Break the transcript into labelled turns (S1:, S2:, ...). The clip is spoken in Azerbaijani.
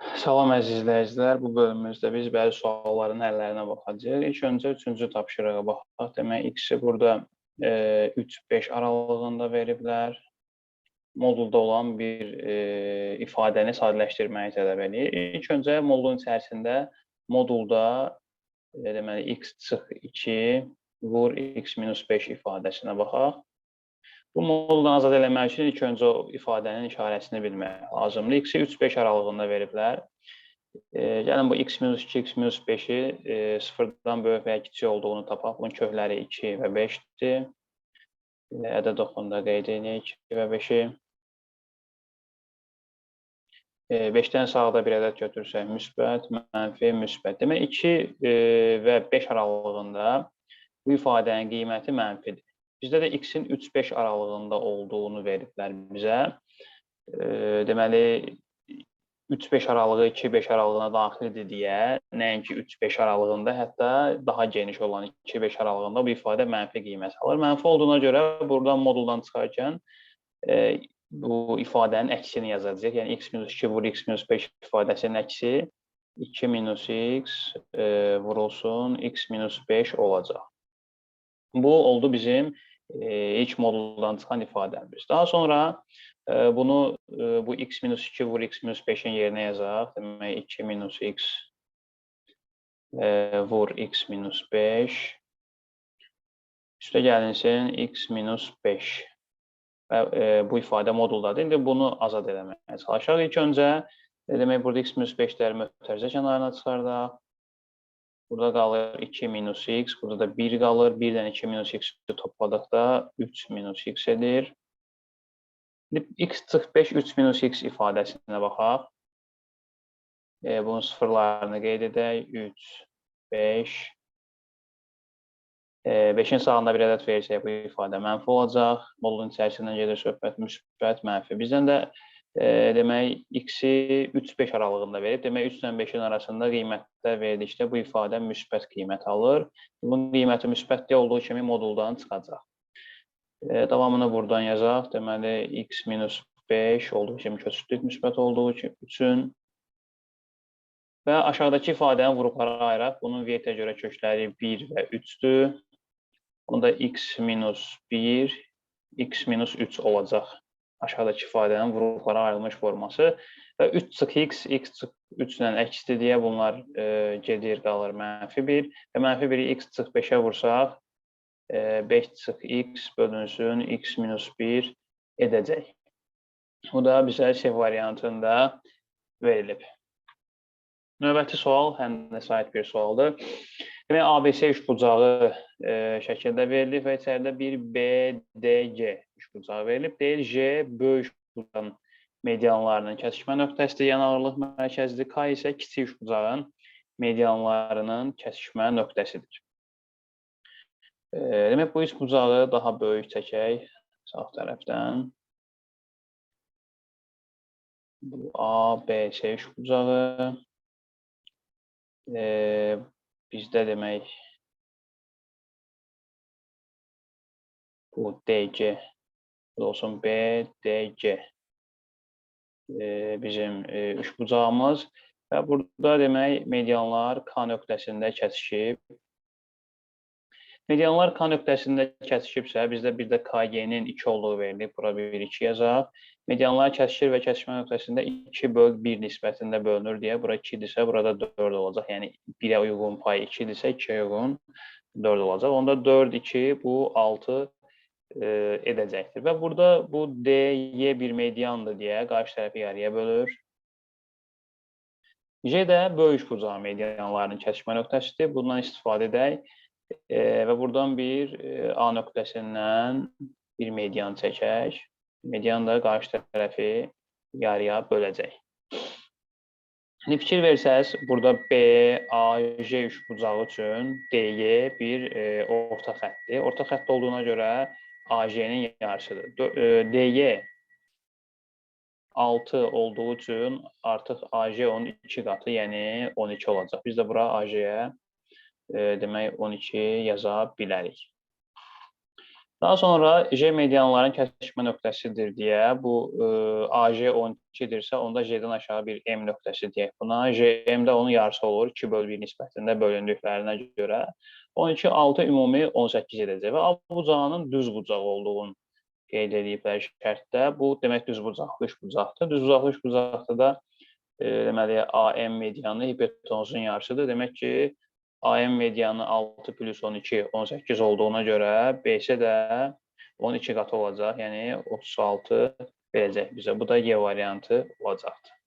S1: Salam əziz izləyicilər. Bu bölümümüzdə biz bəzi sualların həllərinə baxacağıq. İlk öncə üçüncü tapşırığa baxaq. Demək, x-i burada e, 3-5 aralığında veriblər. Modulda olan bir e, ifadəni sadələşdirməyi tələb edir. İlk öncə modulun içərisində modulda e, deməli x çıx 2 vur x minus 5 ifadəsinə baxaq. Bu moduldan azad eləmək üçün ilk öncə o ifadənin işarəsini bilmək lazımdır. X-i 3-5 aralığında veriblər. E, gəlin bu x minus 2, x minus 5-i e, sıfırdan böyük və ya kiçik olduğunu tapaq. Bunun kökləri 2 və 5-dir. E, ədəd oxunda qeyd edək 2 və 5-i. E, 5-dən sağda bir ədəd götürsək müsbət, mənfi, müsbət. Demək 2 e, və 5 aralığında bu ifadənin qiyməti mənfidir. Bizdə də x-in 3-5 aralığında olduğunu veriblər bizə. E, deməli 3-5 aralığı 2-5 aralığına daxildir deyə, nəinki 3-5 aralığında, hətta daha geniş olan 2-5 aralığında bu ifadə mənfi qiymət alır. Mənfi olduğuna görə buradan moduldan çıxarkən e, bu ifadənin əksini yazacağıq. Yəni x minus 2 vur x minus 5 ifadəsinin əksi 2 minus x e, vurulsun x minus 5 olacaq. Bu oldu bizim ilk moduldan çıxan ifadəmiz. Daha sonra e, bunu e, bu x minus 2 vur x minus 5-in yerinə yazaq. Demək 2 minus x e, vur x minus 5 üstə gəlinsin x minus 5 və e, bu ifadə moduldadır. İndi bunu azad eləməyə çalışaq. İlk öncə e, demək burada x minus 5-ləri möhtərizə kənarına çıxardaq. Burada qalır 2 minus x, burada da 1 qalır. 1-dən 2 minus x-i topladıqda 3 minus x edir. X çıx 5, 3 minus x ifadəsinə baxaq. E, bunun sıfırlarını qeyd edək. 3, 5. E, 5-in sağında bir ədəd verirsək, bu ifadə mənfi olacaq. Modulun içərisindən gedir söhbət müsbət, mənfi. Bizdən də e, demək x-i 3-5 aralığında verib. Demək 3 ilə 5-in arasında qiymətlər verdikdə bu ifadə müsbət qiymət alır. Bunun qiyməti müsbətli olduğu kimi moduldan çıxacaq. E, davamını buradan yazaq. Deməli x minus 5 olduğu kimi köçürdük müsbət olduğu üçün və aşağıdakı ifadənin vurğulara ayıraq. Bunun viyetə görə kökləri 1 və 3-dür. Onda x minus 1, x minus 3 olacaq aşağıdakı ifadənin vurğulara ayrılmış forması və 3 çıx x, x çıx 3 ilə əksdir deyə bunlar e, gedir, qalır mənfi 1 və mənfi 1-i x çıx 5-ə vursaq e, 5 çıx x bölünsün x minus 1 edəcək. Bu da bizə S variantında verilib. Növbəti sual həm də sait bir sualdır. Demək, ABC üçbucağı e, şəkildə verilib və içəridə bir BDC üçbucağı verilib. Deyil, J böyük üçbucağın medianlarının kəsişmə nöqtəsidir, yəni ağırlıq mərkəzidir. K isə kiçik üçbucağın medianlarının kəsişmə nöqtəsidir. E, demək, bu üçbucağı daha böyük çəkək sağ tərəfdən. Bu ABC üçbucağı. E, bizdə demək bu DC bu olsun B, DC e, bizim e, üçbucağımız və burada demək medianlar K nöqtəsində kəsişib. Medianlar K nöqtəsində kəsişibsə, bizdə bir də KG-nin 2 olduğu verilib. Bura 1, 2 yazaq. Medianlar kəsişir və kəsişmə nöqtəsində 2 böl 1 nisbətində bölünür deyə bura 2-dirsə, burada 4 olacaq. Yəni 1-ə uyğun pay 2-dirsə, 2-yə uyğun 4 olacaq. Onda 4, 2, bu 6 e, edəcəkdir. Və burada bu DY bir mediandır deyə qarşı tərəfi yarıya bölür. J də böyük bucağı medianlarının kəsişmə nöqtəsidir. Bundan istifadə edək e, və buradan bir e, A nöqtəsindən bir median çəkək. Median da qarşı tərəfi yarıya böləcək. İndi fikir versəz, burada B, A, J üçbucağı üçün DY bir e, orta xəttdir. Orta xətt olduğuna görə AJ-nin yarısıdır. E, DY 6 olduğu üçün artıq AJ onun 2 qatı, yəni 12 olacaq. Biz də bura AJ-yə e, demək 12 yaza bilərik. Daha sonra J medianların kəsişmə nöqtəsidir deyə bu e, AJ 12-dirsə, onda J-dən aşağı bir M nöqtəsi deyək buna. JM də onun yarısı olur 2 böl 1 nisbətində bölündüklərinə görə. 12 6 ümumi 18 edəcək və bucağının düz bucaq olduğunu qeyd ediblər şərtdə. Bu demək düz bucaqlı üç bucaqdır. Düz bucaqlı üç bucaqda da e, deməli AM medianı hipotenuzun yarısıdır. Demək ki, AM medianı 6 plus 12 18 olduğuna görə BC də 12 qatı olacaq. Yəni 36 verəcək bizə. Bu da Y variantı olacaqdır.